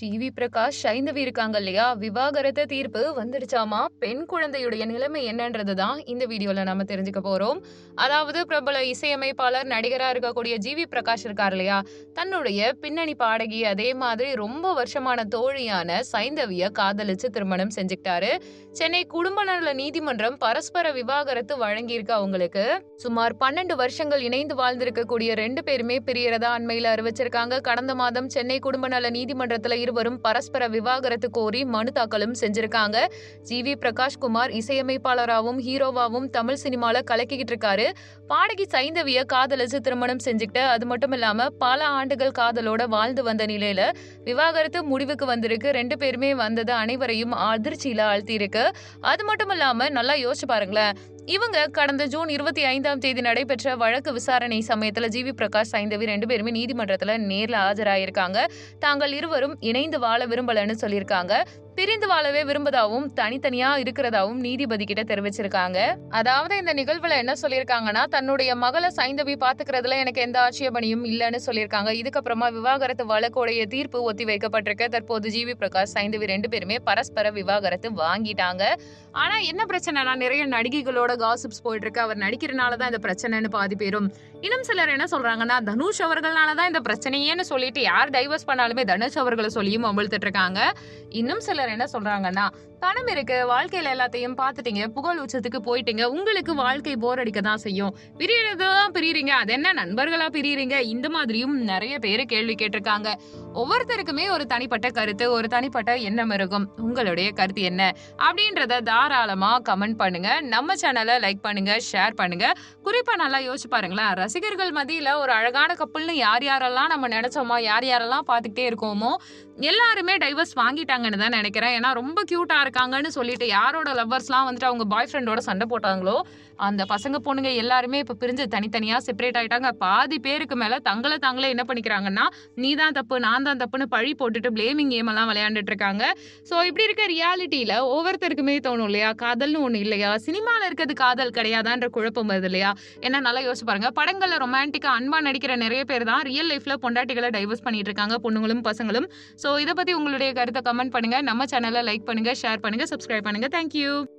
GV Prakash Saindhavi இருக்காங்க இல்லையா? விவாகரத்து தீர்ப்பு வந்துடுச்சாமா? பெண் குழந்தையுடைய நிலைமை என்னன்றது தான் இந்த வீடியோல நம்ம தெரிஞ்சுக்க போறோம். அதாவது பிரபல இசையமைப்பாளர் நடிகரா இருக்கக்கூடிய ஜிவி பிரகாஷ் இருக்கார் இல்லையா? தன்னுடைய பின்னணி பாடகி அதே மாதிரி ரொம்ப வருஷமான தோழியான சைந்தவிய காதலிச்சு திருமணம் செஞ்சுக்கிட்டாரு. சென்னை குடும்ப நல நீதிமன்றம் பரஸ்பர விவாகரத்து வழங்கியிருக்கு அவங்களுக்கு. சுமார் பன்னெண்டு வருஷங்கள் இணைந்து வாழ்ந்திருக்கக்கூடிய ரெண்டு பேருமே பிரியறதா அண்மையில அறிவிச்சிருக்காங்க. கடந்த மாதம் சென்னை குடும்ப நல நீதிமன்றத்தில் இருவரும் பரஸ்பர விவாகரத்து கோரி மனு தாக்கலும் செஞ்சிருக்காங்க. ஜி வி பிரகாஷ் குமார் இசையமைப்பாளராகவும் ஹீரோவாகவும் தமிழ் சினிமால கலக்கிக்கிட்டு இருக்காரு. பாடகி சைந்தவிய காதலிச்சு திருமணம் செஞ்சுக்கிட்டு அது மட்டும் இல்லாம பல ஆண்டுகள் காதலோட வாழ்ந்து வந்த நிலையில விவாகரத்து முடிவுக்கு வந்திருக்கு. ரெண்டு பேருமே வந்தது அனைவரையும் அதிர்ச்சியில ஆழ்த்தியிருக்கு. அது மட்டும் இல்லாம நல்லா யோசிச்சு பாருங்களேன் இவங்க கடந்த ஜூன் இருபத்தி ஐந்தாம் தேதி நடைபெற்ற வழக்கு விசாரணை சமயத்துல ஜிவி பிரகாஷ் சைந்தவி ரெண்டு பேருமே நீதிமன்றத்துல நேரில் ஆஜராயிருக்காங்க. தாங்கள் இருவரும் இணைந்து வாழ விரும்பலன்னு சொல்லியிருக்காங்க. பிரிந்து வாழவே விரும்புதாவும் தனித்தனியா இருக்கிறதாவும் நீதிபதி கிட்ட தெரிவிச்சிருக்காங்க. அதாவது இந்த நிகழ்வுல என்ன சொல்லியிருக்காங்கன்னா தன்னுடைய மகளை சைந்தவி பாத்துக்கிறதுல எனக்கு எந்த ஆட்சேபனையும் இல்லைன்னு சொல்லியிருக்காங்க இதுக்கப்புறமா விவாகரத்து வழக்குடைய தீர்ப்பு ஒத்தி வைக்கப்பட்டிருக்க. தற்போது ஜிவி பிரகாஷ் சைந்தவி ரெண்டு பேருமே பரஸ்பர விவாகரத்து வாங்கிட்டாங்க. ஆனா என்ன பிரச்சனைனா நிறைய நடிகைகளோட காசிப்ஸ் போயிட்டு இருக்கு அவர் நடிக்கிறனால தான் இந்த பிரச்சனைன்னு பாதி பேரும். இன்னும் சிலர் என்ன சொல்றாங்கன்னா தனுஷ் அவர்களால தான் இந்த பிரச்சனையேன்னு சொல்லிட்டு யார் டைவர்ஸ் பண்ணாலுமே தனுஷ் அவர்களை சொல்லியும் அமழ்த்துட்டு இருக்காங்க. இன்னும் சிலர் என்ன சொல்றாங்கன்னா பணம் இருக்கு வாழ்க்கையில எல்லாத்தையும் பார்த்துட்டீங்க புகழ் உச்சத்துக்கு போயிட்டீங்க உங்களுக்கு வாழ்க்கை போர் அடிக்க தான் செய்யும். பிரியறதுதான் பிரியறீங்க அது என்ன நண்பர்களா பிரியறீங்க? இந்த மாதிரியும் நிறைய பேர் கேள்வி கேட்டிருக்காங்க. ஒவ்வொருத்தருக்குமே ஒரு தனிப்பட்ட கருத்து ஒரு தனிப்பட்ட எண்ணம் இருக்கும். உங்களுடைய கருத்து என்ன? அப்படின்றத தாராளமா கமெண்ட் பண்ணுங்க. நம்ம சேனலை லைக் பண்ணுங்க ஷேர் பண்ணுங்க. குறிப்பா நல்லா யோசிச்சு பாருங்களேன். ரசிகர்கள் மத்தியில ஒரு அழகான கப்பல்னு யார் யாரெல்லாம் நம்ம நினைச்சோமோ யார் யாரெல்லாம் பார்த்துக்கிட்டே இருக்கோமோ எல்லாருமே டைவர்ஸ் வாங்கிட்டாங்கன்னு தான் நினைக்கிறேன். ஏன்னா ரொம்ப கியூட்டா இருக்காங்கன்னு சொல்லிட்டு யாரோட லவ்வர்ஸ்லாம் வந்துட்டு அவங்க பாய் ஃப்ரெண்டோட சண்டை போட்டாங்களோ அந்த பசங்க பொண்ணுங்க எல்லாருமே இப்போ பிரிஞ்சு தனித்தனியா செப்பரேட் ஆயிட்டாங்க. பாதி பேருக்கு மேல தங்களை தாங்களே என்ன பண்ணிக்கிறாங்கன்னா நீ தான் தப்பு நான் தான் தப்புன்னு பழி போட்டுட்டு பிளேமிங் கேம் எல்லாம் விளையாண்டுட்டு இருக்காங்க. ஸோ இப்படி இருக்க ரியாலிட்டியில ஒவ்வொருத்தருக்குமே தோணும் இல்லையா? காதல்னு ஒன்று இல்லையா? சினிமாவில் இருக்கிறது காதல் கிடையாதான்ற குழப்பம் வருது இல்லையா? என்ன நல்லா யோசிச்சு பாருங்க. படங்களில் ரொமான்டிக்கா அன்பா நடிக்கிற நிறைய பேர் தான் ரியல் லைஃப்ல பொண்டாட்டிகளை டைவர்ஸ் பண்ணிட்டு இருக்காங்க பொண்ணுங்களும் பசங்களும். ஸோ இதை பத்தி உங்களுடைய கருத்தை கமெண்ட் பண்ணுங்க. நம்ம சேனலை லைக் பண்ணுங்க ஷேர் பண்ணுங்க சப்ஸ்கிரைப் பண்ணுங்க. தேங்க்யூ